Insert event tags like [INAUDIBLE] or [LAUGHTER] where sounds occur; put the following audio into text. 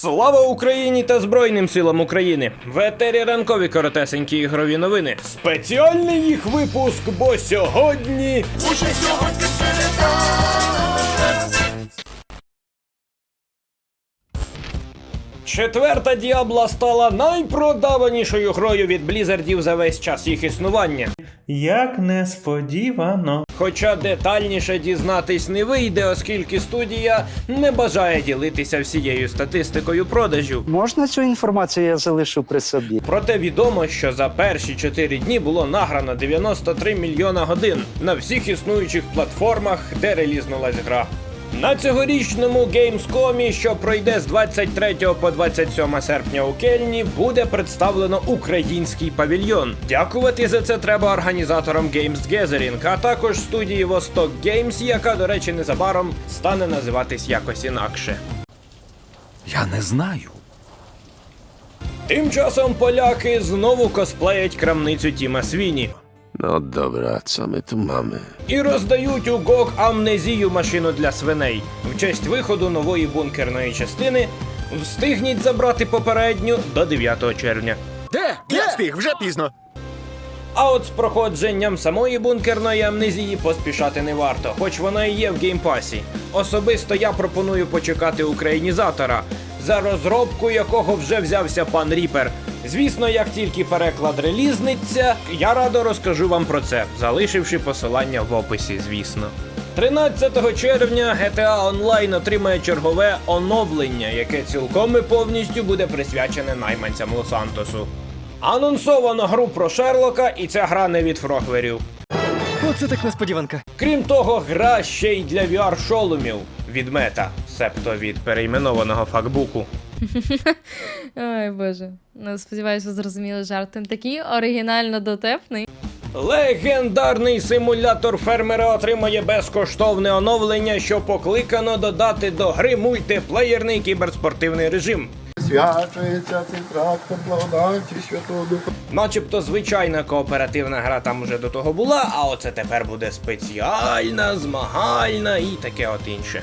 Слава Україні та Збройним силам України! В етері ранкові коротесенькі ігрові новини. Спеціальний їх випуск, бо сьогодні. Уже сьогодні середа. Четверта Діабла стала найпродаванішою грою від Блізардів за весь час їх існування. Як несподівано. Хоча детальніше дізнатись не вийде, оскільки студія не бажає ділитися всією статистикою продажів. Можна цю інформацію я залишу при собі? Проте відомо, що за перші 4 дні було награно 93 мільйона годин на всіх існуючих платформах, де релізнулась гра. На цьогорічному Gamescom, що пройде з 23 по 27 серпня у Кельні, буде представлено український павільйон. Дякувати за це треба організаторам Games Gathering, а також студії Vostok Games, яка, до речі, незабаром стане називатись якось інакше. Я не знаю. Тим часом поляки знову косплеять крамницю Тіма Свіні. No dobra, co my tu mamy? І роздають у ГОК амнезію машину для свиней. В честь виходу нової бункерної частини встигніть забрати попередню до 9 червня. Де? Я встиг, вже пізно. А от з проходженням самої бункерної амнезії поспішати не варто, хоч вона і є в геймпасі. Особисто я пропоную почекати українізатора, за розробку якого вже взявся пан Ріпер. Звісно, як тільки переклад релізниться, я радо розкажу вам про це, залишивши посилання в описі, звісно. 13 червня GTA Online отримає чергове оновлення, яке цілком і повністю буде присвячене найманцям Лос-Антосу. Анонсовано гру про Шерлока, і ця гра не від фрогверів. Оце так несподіванка. Крім того, гра ще й для VR-шоломів від мета, себто від перейменованого факбуку. [LAUGHS] Ой боже. Ну, сподіваюся, зрозуміли жарт. Він такий оригінально дотепний. Легендарний симулятор фермера отримає безкоштовне оновлення, що покликано додати до гри мультиплеєрний кіберспортивний режим. Свячується цей трактор, благодаті Святого Духа. Начебто звичайна кооперативна гра там уже до того була, а оце тепер буде спеціальна, змагальна і таке от інше.